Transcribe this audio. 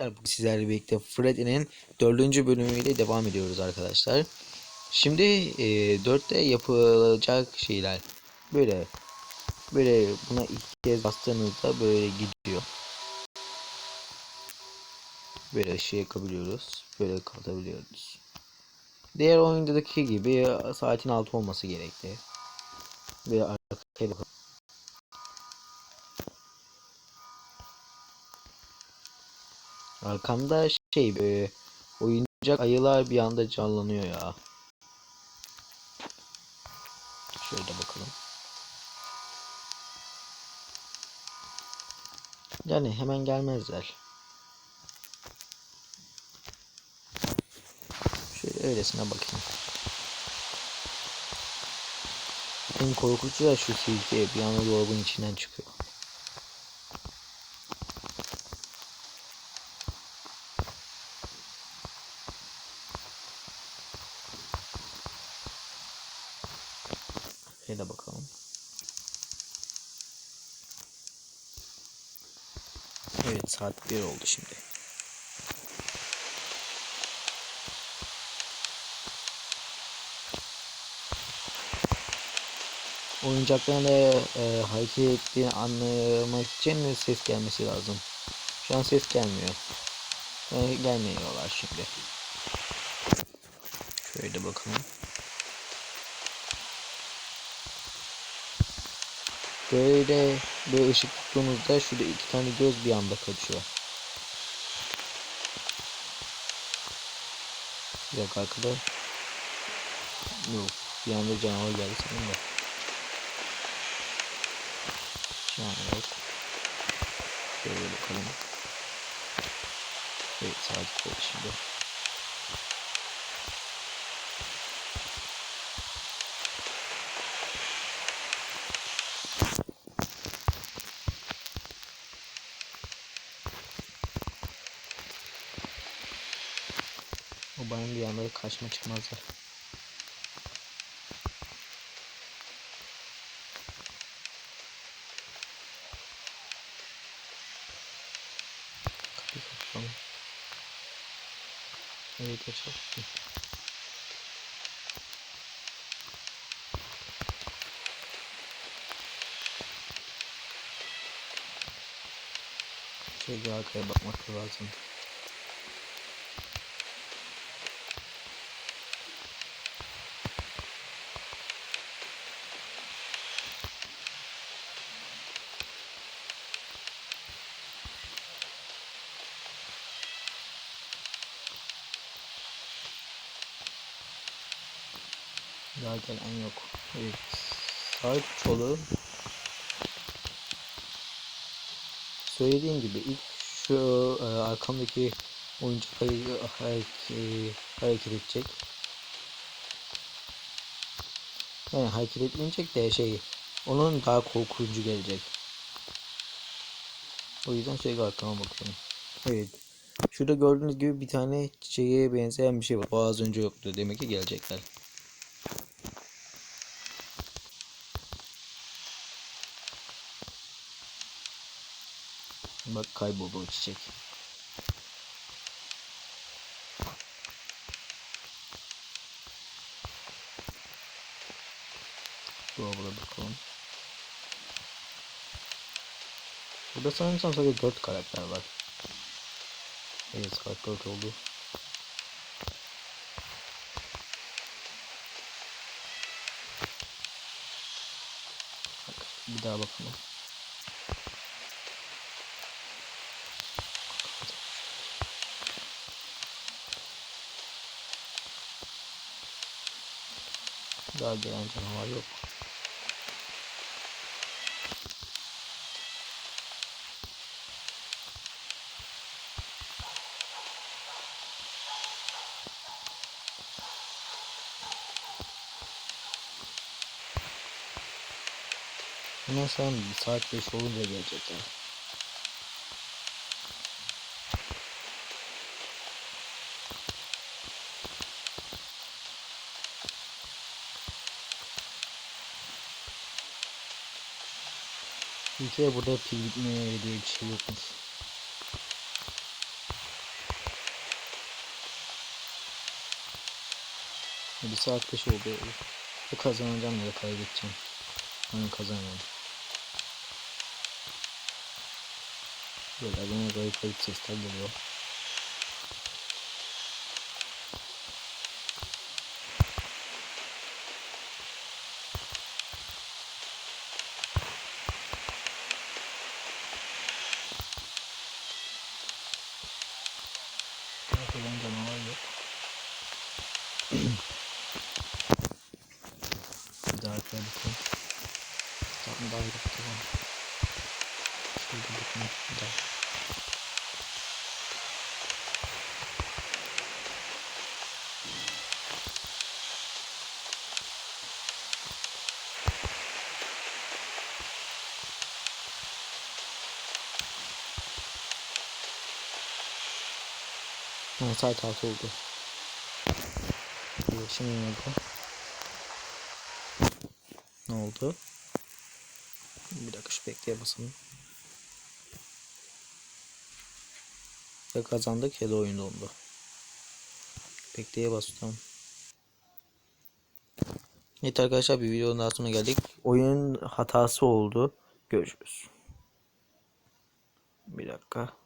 Bugün sizlerle birlikte Freddy'nin dördüncü bölümüyle devam ediyoruz arkadaşlar. Şimdi e, dörtte yapılacak şeyler böyle böyle buna ilk kez bastığınızda böyle gidiyor. Böyle şey yakabiliyoruz. Böyle kapatabiliyoruz. Diğer oyundaki gibi saatin altı olması gerekli. Ve arkaya bakın. Arkamda şey e, oyuncak ayılar bir anda canlanıyor ya. Şöyle bakalım. Yani hemen gelmezler. Şöyle öylesine bakayım. En korkutucu da şu tilki bir anda dolabın içinden çıkıyor. Şöyle bakalım. Evet saat 1 oldu şimdi. Oyuncakların da e, hareket ettiğini anlamak için ses gelmesi lazım. Şu an ses gelmiyor. E, gelmiyorlar şimdi. Şöyle bakalım. Böyle böyle ışık tuttuğunuzda şurada iki tane göz bir anda kaçıyor. Bir dakika. Yok. Bir anda canavar geldi sanırım da. Şu an. Şöyle bakalım. Evet oldu şimdi. Benim bir anda karşıma çıkmazlar. Evet açalım. Şöyle arkaya bakmak lazım. Daha gelen yok. Evet. Sahip çoluğu. Söylediğim gibi ilk şu e, arkamdaki oyuncak ayı hareket, hareket edecek. Yani hareket etmeyecek de şey onun daha korkuncu gelecek. O yüzden sürekli arkama bakıyorum. Evet. Şurada gördüğünüz gibi bir tane çiçeğe benzeyen bir şey var. O az önce yoktu. Demek ki gelecekler. Bak kayboldu o çiçek. Dolabına bakalım. Burada sanırsam sadece 4 karakter var. Evet saat 4 oldu. Bak, bir daha bakalım. Daha gelen canavar yok. Bundan sonra saat 5 olunca gelecekler. Çünkü şey burada pil bitmeye diye bir şey yokmuş. Bir saat 5 oldu. Ya kazanacağım ya da kaybedeceğim. Hani ben kazanıyorum. Böyle abone kayıp kayıp sesler geliyor. Bir daha arkaya bakalım. Tamam daha yok tamam. Şurada bakın bir daha. Ha, saat oldu. İyi, Şimdi ne oldu? Ne oldu? Bir dakika şu bekleye basalım. Ya kazandık ya da oyun dondu. Bekleye bastım. Evet arkadaşlar bir videonun daha sonuna geldik. Oyun hatası oldu. Görüşürüz. Bir dakika.